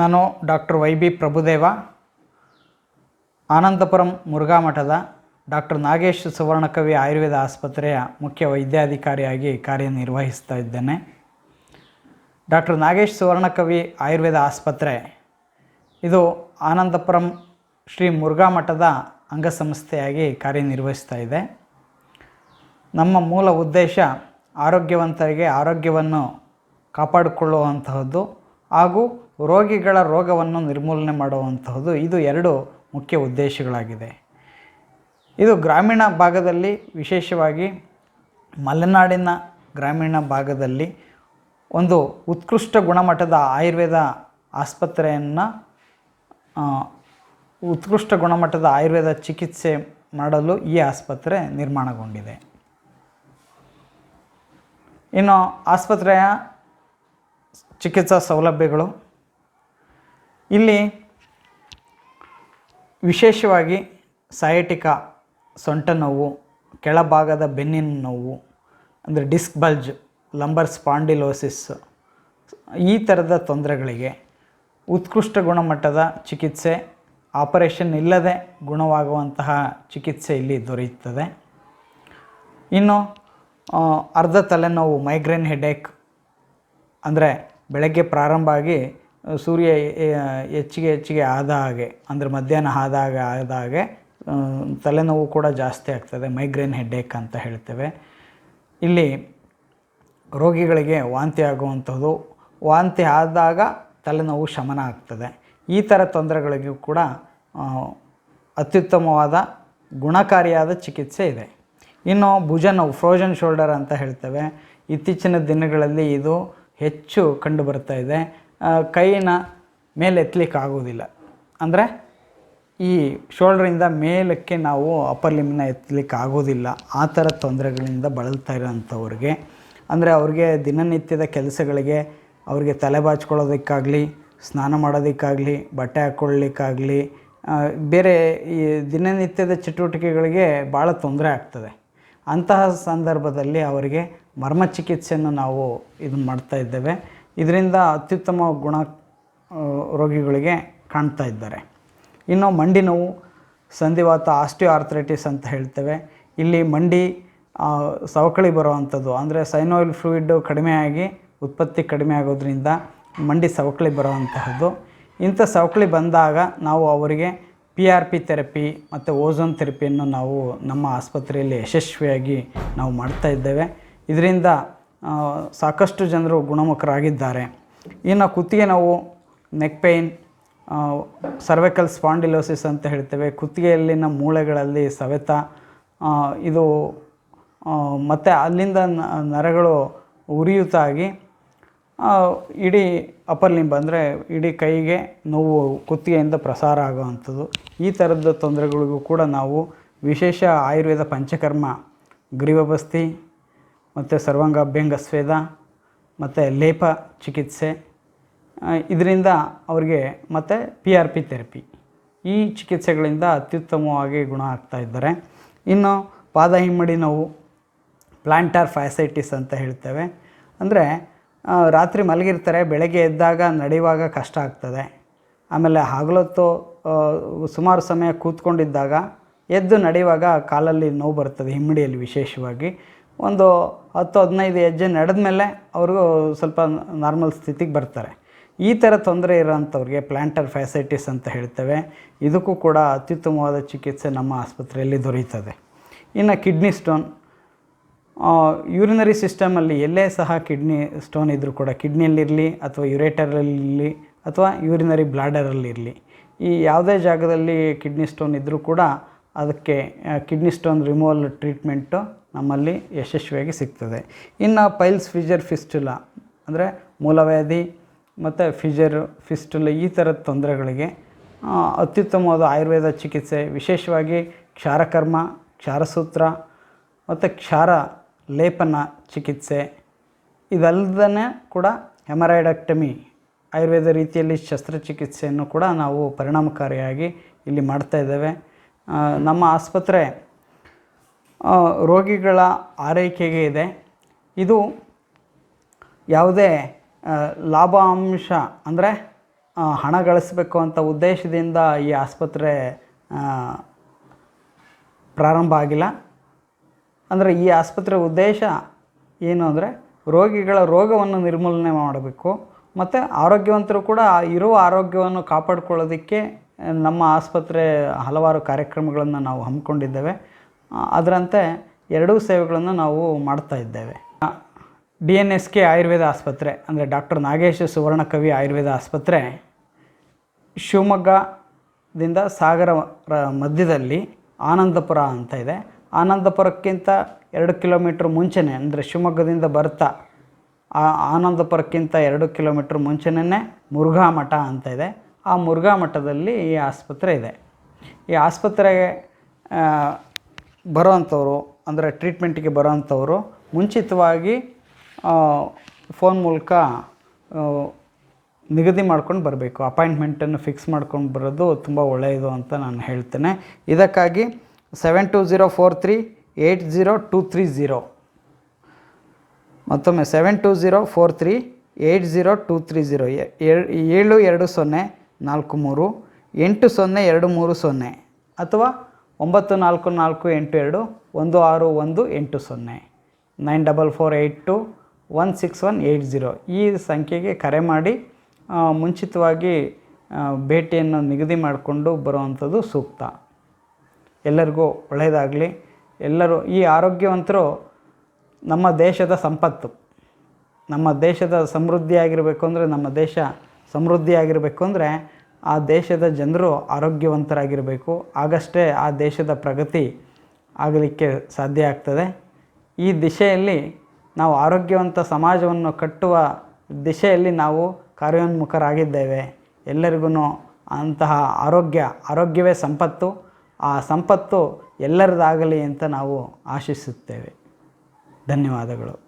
ನಾನು doctor Y B Prabhudeva, Anandapuram Murugha ಮಠದ doctor Nagesh ಸುವರ್ಣಕವಿ Ayurveda ಆಸ್ಪತ್ರೆಯ ಮುಖ್ಯ ವೈದ್ಯಾಧಿಕಾರಿಯಾಗಿ ಕಾರ್ಯನಿರ್ವಹಿಸ್ತಾ ಇದ್ದೇನೆ. ಡಾಕ್ಟರ್ ನಾಗೇಶ್ ಸುವರ್ಣಕವಿ ಆಯುರ್ವೇದ ಆಸ್ಪತ್ರೆ, ಇದು ಆನಂದಪುರಂ ಶ್ರೀ ಮುರುಘಾ ಮಠದ ಅಂಗಸಂಸ್ಥೆಯಾಗಿ ಕಾರ್ಯನಿರ್ವಹಿಸ್ತಾ ಇದೆ. ನಮ್ಮ ಮೂಲ ಉದ್ದೇಶ ಆರೋಗ್ಯವಂತರಿಗೆ ಆರೋಗ್ಯವನ್ನು ಕಾಪಾಡಿಕೊಳ್ಳುವಂತಹದ್ದು. ಹಾಗೂ ರೋಗಿಗಳ ರೋಗವನ್ನು ನಿರ್ಮೂಲನೆ ಮಾಡುವಂತಹದ್ದು ಇದು ಎರಡು ಮುಖ್ಯ ಉದ್ದೇಶಗಳಾಗಿದೆ. ಇದು ಗ್ರಾಮೀಣ ಭಾಗದಲ್ಲಿ ವಿಶೇಷವಾಗಿ ಮಲೆನಾಡಿನ ಗ್ರಾಮೀಣ ಭಾಗದಲ್ಲಿ ಒಂದು ಉತ್ಕೃಷ್ಟ ಗುಣಮಟ್ಟದ ಆಯುರ್ವೇದ ಆಸ್ಪತ್ರೆಯನ್ನು ಉತ್ಕೃಷ್ಟ ಗುಣಮಟ್ಟದ ಆಯುರ್ವೇದ ಚಿಕಿತ್ಸೆ ಮಾಡಲು ಈ ಆಸ್ಪತ್ರೆ ನಿರ್ಮಾಣಗೊಂಡಿದೆ. ಇನ್ನು ಆಸ್ಪತ್ರೆಯ ಚಿಕಿತ್ಸಾ ಸೌಲಭ್ಯಗಳು. ಇಲ್ಲಿ ವಿಶೇಷವಾಗಿ ಸಯಟಿಕ ಸೊಂಟ ನೋವು, ಕೆಳಭಾಗದ ಬೆನ್ನಿನ ನೋವು, ಅಂದರೆ ಡಿಸ್ಕ್ ಬಲ್ಜ್ ಲಂಬರ್ ಸ್ಪಾಂಡಿಲೋಸಿಸ್ ಈ ಥರದ ತೊಂದರೆಗಳಿಗೆ ಉತ್ಕೃಷ್ಟ ಗುಣಮಟ್ಟದ ಚಿಕಿತ್ಸೆ ಆಪರೇಷನ್ ಇಲ್ಲದೆ ಗುಣವಾಗುವಂತಹ ಚಿಕಿತ್ಸೆ ಇಲ್ಲಿ ದೊರೆಯುತ್ತದೆ. ಇನ್ನು ಅರ್ಧ ತಲೆನೋವು ಮೈಗ್ರೇನ್ ಹೆಡೇಕ್ ಅಂದರೆ ಬೆಳಗ್ಗೆ ಪ್ರಾರಂಭ ಆಗಿ ಸೂರ್ಯ ಹೆಚ್ಚಿಗೆ ಹೆಚ್ಚಿಗೆ ಆದ ಹಾಗೆ, ಅಂದರೆ ಮಧ್ಯಾಹ್ನ ಆದಾಗ ಆದ ಹಾಗೆ ತಲೆನೋವು ಕೂಡ ಜಾಸ್ತಿ ಆಗ್ತದೆ, ಮೈಗ್ರೇನ್ ಹೆಡ್ಡೇಕ್ ಅಂತ ಹೇಳ್ತೇವೆ. ಇಲ್ಲಿ ರೋಗಿಗಳಿಗೆ ವಾಂತಿ ಆಗುವಂಥದ್ದು, ವಾಂತಿ ಆದಾಗ ತಲೆನೋವು ಶಮನ ಆಗ್ತದೆ. ಈ ಥರ ತೊಂದರೆಗಳಿಗೂ ಕೂಡ ಅತ್ಯುತ್ತಮವಾದ ಗುಣಕಾರಿಯಾದ ಚಿಕಿತ್ಸೆ ಇದೆ. ಇನ್ನು ಭುಜ ನೋವು ಫ್ರೋಜನ್ ಶೋಲ್ಡರ್ ಅಂತ ಹೇಳ್ತೇವೆ. ಇತ್ತೀಚಿನ ದಿನಗಳಲ್ಲಿ ಇದು ಹೆಚ್ಚು ಕಂಡು ಬರ್ತಾ ಇದೆ ಕೈನ ಮೇಲೆ ಆಗೋದಿಲ್ಲ ಅಂದರೆ ಈ ಶೋಲ್ಡ್ರಿಂದ ಮೇಲಕ್ಕೆ ನಾವು ಅಪ್ಪರ್ ಲಿಮ್ನ ಎತ್ತಲಿಕ್ಕೆ ಆಗೋದಿಲ್ಲ ಆ ಥರ ತೊಂದರೆಗಳಿಂದ ಬಳಲ್ತಾ ಇರೋಂಥವ್ರಿಗೆ. ಅಂದರೆ ಅವ್ರಿಗೆ ದಿನನಿತ್ಯದ ಕೆಲಸಗಳಿಗೆ ಅವ್ರಿಗೆ ತಲೆ ಬಾಚ್ಕೊಳ್ಳೋದಕ್ಕಾಗಲಿ, ಸ್ನಾನ ಮಾಡೋದಕ್ಕಾಗಲಿ, ಬಟ್ಟೆ ಹಾಕ್ಕೊಳ್ಳಿಕ್ಕಾಗಲಿ ಬೇರೆ ಈ ದಿನನಿತ್ಯದ ಚಟುವಟಿಕೆಗಳಿಗೆ ಭಾಳ ತೊಂದರೆ ಆಗ್ತದೆ. ಅಂತಹ ಸಂದರ್ಭದಲ್ಲಿ ಅವರಿಗೆ ಮರ್ಮ ಚಿಕಿತ್ಸೆಯನ್ನು ನಾವು ಇದನ್ನು ಮಾಡ್ತಾ ಇದ್ದೇವೆ. ಇದರಿಂದ ಅತ್ಯುತ್ತಮ ಗುಣ ರೋಗಿಗಳಿಗೆ ಕಾಣ್ತಾ ಇದ್ದಾರೆ. ಇನ್ನು ಮಂಡಿ ನೋವು, ಸಂಧಿವಾತ ಆಸ್ಟಿಯೋ ಆರ್ಥ್ರೈಟಿಸ್ ಅಂತ ಹೇಳ್ತೇವೆ. ಇಲ್ಲಿ ಮಂಡಿ ಸವಕಳಿ ಬರುವಂಥದ್ದು, ಅಂದರೆ ಸೈನೋಯಿಲ್ ಫ್ಲೂಯಿಡ್ ಕಡಿಮೆಯಾಗಿ ಉತ್ಪತ್ತಿ ಕಡಿಮೆ ಆಗೋದ್ರಿಂದ ಮಂಡಿ ಸವಕಳಿ ಬರುವಂತಹದ್ದು. ಇಂಥ ಸವಕಳಿ ಬಂದಾಗ ನಾವು ಅವರಿಗೆ ಪಿ ಆರ್ ಪಿ ಥೆರಪಿ ಮತ್ತು ಓಝೋನ್ ಥೆರಪಿಯನ್ನು ನಾವು ನಮ್ಮ ಆಸ್ಪತ್ರೆಯಲ್ಲಿ ಯಶಸ್ವಿಯಾಗಿ ನಾವು ಮಾಡ್ತಾ ಇದ್ದೇವೆ. ಇದರಿಂದ ಸಾಕಷ್ಟು ಜನರು ಗುಣಮುಖರಾಗಿದ್ದಾರೆ. ಇನ್ನು ಕುತ್ತಿಗೆ ನೋವು ನೆಕ್ ಪೇಯ್ನ್ ಸರ್ವೆಕಲ್ ಸ್ಪಾಂಡಿಲೋಸಿಸ್ ಅಂತ ಹೇಳ್ತೇವೆ. ಕುತ್ತಿಗೆಯಲ್ಲಿನ ಮೂಳೆಗಳಲ್ಲಿ ಸವೆತ ಇದು ಮತ್ತು ಅಲ್ಲಿಂದ ನರಗಳು ಉರಿಯುತ್ತಾಗಿ ಇಡೀ ಅಪ್ಪರ್ ಲಿಂಬ್ ಅಂದರೆ ಇಡೀ ಕೈಗೆ ನೋವು ಕುತ್ತಿಗೆಯಿಂದ ಪ್ರಸಾರ ಆಗುವಂಥದ್ದು. ಈ ಥರದ ತೊಂದರೆಗಳಿಗೂ ಕೂಡ ನಾವು ವಿಶೇಷ ಆಯುರ್ವೇದ ಪಂಚಕರ್ಮ ಗ್ರೀವಬಸ್ತಿ ಮತ್ತು ಸರ್ವಾಂಗ ಅಭ್ಯಂಗ ಸ್ವೇದ, ಮತ್ತು ಲೇಪ ಚಿಕಿತ್ಸೆ ಇದರಿಂದ ಅವ್ರಿಗೆ ಮತ್ತು ಪಿ ಆರ್ ಪಿ ಥೆರಪಿ ಈ ಚಿಕಿತ್ಸೆಗಳಿಂದ ಅತ್ಯುತ್ತಮವಾಗಿ ಗುಣ ಆಗ್ತಾ ಇದ್ದಾರೆ. ಇನ್ನು ಪಾದ ಹಿಮ್ಮಡಿ ನೋವು ಪ್ಲಾಂಟಾರ್ ಫೈಸೈಟಿಸ್ ಅಂತ ಹೇಳ್ತೇವೆ. ಅಂದರೆ ರಾತ್ರಿ ಮಲಗಿರ್ತಾರೆ, ಬೆಳಗ್ಗೆ ಎದ್ದಾಗ ನಡೆಯುವಾಗ ಕಷ್ಟ ಆಗ್ತದೆ. ಆಮೇಲೆ ಹಗಲೊತ್ತು ಸುಮಾರು ಸಮಯ ಕೂತ್ಕೊಂಡಿದ್ದಾಗ ಎದ್ದು ನಡೆಯುವಾಗ ಕಾಲಲ್ಲಿ ನೋವು ಬರ್ತದೆ, ಹಿಮ್ಮಡಿಯಲ್ಲಿ ವಿಶೇಷವಾಗಿ. ಒಂದು ಹತ್ತು ಹದಿನೈದು ಹೆಜ್ಜೆ ನಡೆದ ಮೇಲೆ ಅವ್ರಿಗೂ ಸ್ವಲ್ಪ ನಾರ್ಮಲ್ ಸ್ಥಿತಿಗೆ ಬರ್ತಾರೆ. ಈ ಥರ ತೊಂದರೆ ಇರೋಂಥವ್ರಿಗೆ ಪ್ಲ್ಯಾಂಟರ್ ಫ್ಯಾಸಿಲಿಟೀಸ್ ಅಂತ ಹೇಳ್ತೇವೆ. ಇದಕ್ಕೂ ಕೂಡ ಅತ್ಯುತ್ತಮವಾದ ಚಿಕಿತ್ಸೆ ನಮ್ಮ ಆಸ್ಪತ್ರೆಯಲ್ಲಿ ದೊರೆಯುತ್ತದೆ ಇನ್ನು ಕಿಡ್ನಿ ಸ್ಟೋನ್ ಯೂರಿನರಿ ಸಿಸ್ಟಮಲ್ಲಿ ಎಲ್ಲೇ ಸಹ ಕಿಡ್ನಿ ಸ್ಟೋನ್ ಇದ್ದರೂ ಕೂಡ ಕಿಡ್ನಿಯಲ್ಲಿರಲಿ ಅಥವಾ ಯುರೇಟರಲ್ಲಿರಲಿ ಅಥವಾ ಯೂರಿನರಿ ಬ್ಲಾಡರಲ್ಲಿರಲಿ, ಈ ಯಾವುದೇ ಜಾಗದಲ್ಲಿ ಕಿಡ್ನಿ ಸ್ಟೋನ್ ಇದ್ದರೂ ಕೂಡ ಅದಕ್ಕೆ ಕಿಡ್ನಿ ಸ್ಟೋನ್ ರಿಮೂವಲ್ ಟ್ರೀಟ್ಮೆಂಟು ನಮ್ಮಲ್ಲಿ ಯಶಸ್ವಿಯಾಗಿ ಸಿಗ್ತದೆ. ಇನ್ನು ಪೈಲ್ಸ್, ಫಿಜರ್, ಫಿಸ್ಟುಲಾ ಅಂದರೆ ಮೂಲವ್ಯಾಧಿ ಮತ್ತು ಫಿಜರ್, ಫಿಸ್ಟುಲ ಈ ಥರದ ತೊಂದರೆಗಳಿಗೆ ಅತ್ಯುತ್ತಮವಾದ ಆಯುರ್ವೇದ ಚಿಕಿತ್ಸೆ, ವಿಶೇಷವಾಗಿ ಕ್ಷಾರಕರ್ಮ, ಕ್ಷಾರಸೂತ್ರ ಮತ್ತು ಕ್ಷಾರ ಲೇಪನ ಚಿಕಿತ್ಸೆ ಇದಲ್ಲದೇ ಕೂಡ ಹೆಮರೈಡಕ್ಟಮಿ ಆಯುರ್ವೇದ ರೀತಿಯಲ್ಲಿ ಶಸ್ತ್ರಚಿಕಿತ್ಸೆಯನ್ನು ಕೂಡ ನಾವು ಪರಿಣಾಮಕಾರಿಯಾಗಿ ಇಲ್ಲಿ ಮಾಡ್ತಾ ಇದ್ದೇವೆ. ನಮ್ಮ ಆಸ್ಪತ್ರೆ ರೋಗಿಗಳ ಆರೈಕೆಗೆ ಇದೆ. ಇದು ಯಾವುದೇ ಲಾಭಾಂಶ ಅಂದರೆ ಹಣ ಗಳಿಸಬೇಕು ಅಂತ ಉದ್ದೇಶದಿಂದ ಈ ಆಸ್ಪತ್ರೆ ಪ್ರಾರಂಭ ಆಗಿಲ್ಲ. ಅಂದರೆ ಈ ಆಸ್ಪತ್ರೆ ಉದ್ದೇಶ ಏನು ಅಂದರೆ, ರೋಗಿಗಳ ರೋಗವನ್ನು ನಿರ್ಮೂಲನೆ ಮಾಡಬೇಕು. ಮತ್ತು ಆರೋಗ್ಯವಂತರು ಕೂಡ ಇರುವ ಆರೋಗ್ಯವನ್ನು ಕಾಪಾಡಿಕೊಳ್ಳೋದಕ್ಕೆ ನಮ್ಮ ಆಸ್ಪತ್ರೆ ಹಲವಾರು ಕಾರ್ಯಕ್ರಮಗಳನ್ನು ನಾವು ಹಮ್ಮಿಕೊಂಡಿದ್ದೇವೆ. ಅದರಂತೆ ಎರಡೂ ಸೇವೆಗಳನ್ನು ನಾವು ಮಾಡ್ತಾ ಇದ್ದೇವೆ. D N S K Ayurveda ಆಸ್ಪತ್ರೆ, ಅಂದರೆ ಡಾಕ್ಟರ್ ನಾಗೇಶ್ ಸುವರ್ಣಕವಿ ಆಯುರ್ವೇದ ಆಸ್ಪತ್ರೆ, ಶಿವಮೊಗ್ಗದಿಂದ ಸಾಗರ ಮಧ್ಯದಲ್ಲಿ ಆನಂದಪುರ ಅಂತ ಇದೆ. ಆನಂದಪುರಕ್ಕಿಂತ ಎರಡು ಕಿಲೋಮೀಟ್ರ್ ಮುಂಚೆನೇ, ಅಂದರೆ ಶಿವಮೊಗ್ಗದಿಂದ ಬರ್ತಾ, ಆ ಆನಂದಪುರಕ್ಕಿಂತ ಎರಡು ಕಿಲೋಮೀಟ್ರ್ ಮುಂಚೆನೇ ಮುರುಘಾ ಮಠ ಅಂತ ಇದೆ. ಆ ಮುರುಘಾ ಮಠದಲ್ಲಿ ಈ ಆಸ್ಪತ್ರೆ ಇದೆ. ಈ ಆಸ್ಪತ್ರೆಗೆ ಬರೋವಂಥವ್ರು ಅಂದರೆ ಟ್ರೀಟ್ಮೆಂಟಿಗೆ ಬರೋವಂಥವ್ರು ಮುಂಚಿತವಾಗಿ ಫೋನ್ ಮೂಲಕ ನಿಗದಿ ಮಾಡ್ಕೊಂಡು ಬರಬೇಕು. ಅಪಾಯಿಂಟ್ಮೆಂಟನ್ನು ಫಿಕ್ಸ್ ಮಾಡ್ಕೊಂಡು ಬರೋದು ತುಂಬ ಒಳ್ಳೆಯದು ಅಂತ ನಾನು ಹೇಳ್ತೇನೆ. ಇದಕ್ಕಾಗಿ seven two zero four three eight zero two three zero ಮತ್ತೊಮ್ಮೆ seven two zero four three eight zero two three zero ಏಳು ಎರಡು ಸೊನ್ನೆ ನಾಲ್ಕು ಮೂರು, ಎಂಟು ಸೊನ್ನೆ ಎರಡು ಮೂರು ಸೊನ್ನೆ, ಅಥವಾ ಒಂಬತ್ತು ನಾಲ್ಕು ನಾಲ್ಕು ಎಂಟು ಎರಡು ಒಂದು ಆರು ಒಂದು ಎಂಟು ಸೊನ್ನೆ. Nine double four eight two one six one eight zero ಈ ಸಂಖ್ಯೆಗೆ ಕರೆ ಮಾಡಿ ಮುಂಚಿತವಾಗಿ ಭೇಟಿಯನ್ನು ನಿಗದಿ ಮಾಡಿಕೊಂಡು ಬರುವಂಥದ್ದು ಸೂಕ್ತ. ಎಲ್ಲರಿಗೂ ಒಳ್ಳೆಯದಾಗಲಿ. ಎಲ್ಲರೂ, ಈ ಆರೋಗ್ಯವಂತರು ನಮ್ಮ ದೇಶದ ಸಂಪತ್ತು. ನಮ್ಮ ದೇಶದ ಸಮೃದ್ಧಿಯಾಗಿರಬೇಕು ಅಂದರೆ ನಮ್ಮ ದೇಶ ಸಮೃದ್ಧಿಯಾಗಿರಬೇಕು ಅಂದರೆ ಆ ದೇಶದ ಜನರು ಆರೋಗ್ಯವಂತರಾಗಿರಬೇಕು. ಆಗಷ್ಟೇ ಆ ದೇಶದ ಪ್ರಗತಿ ಆಗಲಿಕ್ಕೆ ಸಾಧ್ಯ ಆಗ್ತದೆ. ಈ ದಿಶೆಯಲ್ಲಿ ನಾವು ಆರೋಗ್ಯವಂತ ಸಮಾಜವನ್ನು ಕಟ್ಟುವ ದಿಶೆಯಲ್ಲಿ ನಾವು ಕಾರ್ಯೋನ್ಮುಖರಾಗಿದ್ದೇವೆ. ಎಲ್ಲರಿಗೂ ಅಂತಹ ಆರೋಗ್ಯ, ಆರೋಗ್ಯವೇ ಸಂಪತ್ತು. ಆ ಸಂಪತ್ತು ಎಲ್ಲರದಾಗಲಿ ಅಂತ ನಾವು ಆಶಿಸುತ್ತೇವೆ. ಧನ್ಯವಾದಗಳು.